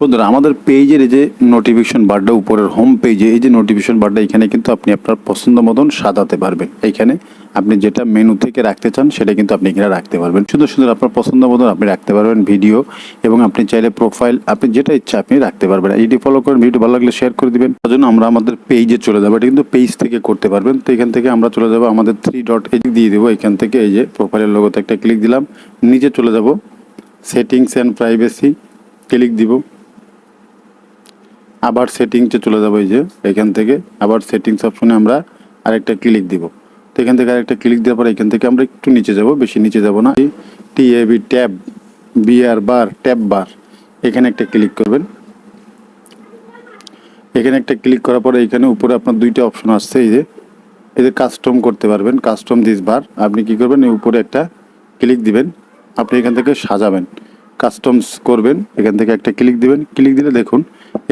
বন্ধুরা, আমাদের পেজের এই যে নোটিফিকেশন বারটা উপরের হোম পেজে এই যে নোটিফিকেশন বারটা এখানে কিন্তু আপনি আপনার পছন্দ মতন সাজাতে পারবেন। এইখানে আপনি যেটা মেনু থেকে রাখতে চান, সেটা কিন্তু আপনি এখানে রাখতে পারবেন। সুন্দর সুন্দর আপনার পছন্দ মতন আপনি রাখতে পারবেন ভিডিও এবং আপনি চাইলে প্রোফাইল আপনি যেটা ইচ্ছা আপনি রাখতে পারবেন। এইটি ফলো করেন ভিডিও ভালো লাগলে শেয়ার করে দেবেন। তার জন্য আমরা আমাদের পেজে চলে যাব। এটা কিন্তু পেজ থেকে করতে পারবেন। তো এখান থেকে আমরা চলে যাব, আমাদের থ্রি ডট এদিক দিয়ে দেবো। এখান থেকে এই যে প্রোফাইলের লোগোতে একটা ক্লিক দিলাম। নিচে চলে যাব। সেটিংস অ্যান্ড প্রাইভেসি ক্লিক দিব। আবার সেটিংসে চলে যাব এই যে, এখান থেকে আবার সেটিংস অপশনে আমরা আরেকটা ক্লিক দিব। তো এখান থেকে আরেকটা ক্লিক দেওয়ার পর এখান থেকে আমরা একটু নিচে যাব, বেশি নিচে যাব না। T A B tab BR bar tab bar এখানে একটা ক্লিক করবেন। এখানে একটা ক্লিক করার পরে এখানে উপরে আপনার দুইটা অপশন আসছে, এই যে যে কাস্টম করতে পারবেন কাস্টম দিস বার আপনি কি করবেন, এই উপরে একটা ক্লিক দিবেন, আপনি এখান থেকে সাজাবেন। কাস্টমস করবেন, এখান থেকে একটা ক্লিক দিবেন ক্লিক দিলে দেখুন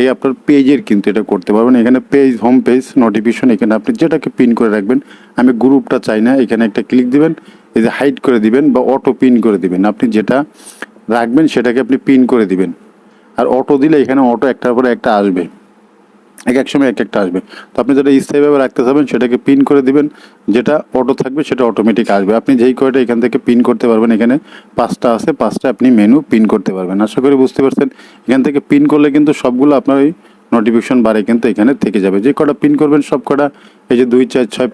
এই আপনার পেজের কিন্তু এটা করতে পারবেন। এখানে পেজ হোম পেজ নোটিফিকেশন এখানে আপনি যেটাকে পিন করে রাখবেন, আমি গ্রুপটা চাই না, এখানে একটা ক্লিক দিবেন, এই যে হাইড করে দিবেন বা অটো পিন করে দিবেন। আপনি যেটা রাখবেন সেটাকে আপনি পিন করে দিবেন। আর অটো দিলে এখানে অটো একটার পরে একটা আসবে। এক এক সময় এক একটা আসবে। তো আপনি যেটা স্থায়ীভাবে রাখতে চাবেন সেটাকে পিন করে দিবেন। যেটা অটো থাকবে, সেটা অটোমেটিক আসবে। আপনি যেই কয়টা এখান থেকে পিন করতে পারবেন, এখানে পাঁচটা আছে। পাঁচটা আপনি মেনু পিন করতে পারবেন। আশা করি বুঝতে পারছেন? এখান থেকে পিন করলে কিন্তু সবগুলো আপনার ওই নোটিফিকেশন বারে কিন্তু এখানে থেকে যাবে। যে কটা পিন করবেন, সব কটা, এই যে দুই, চার, ছয়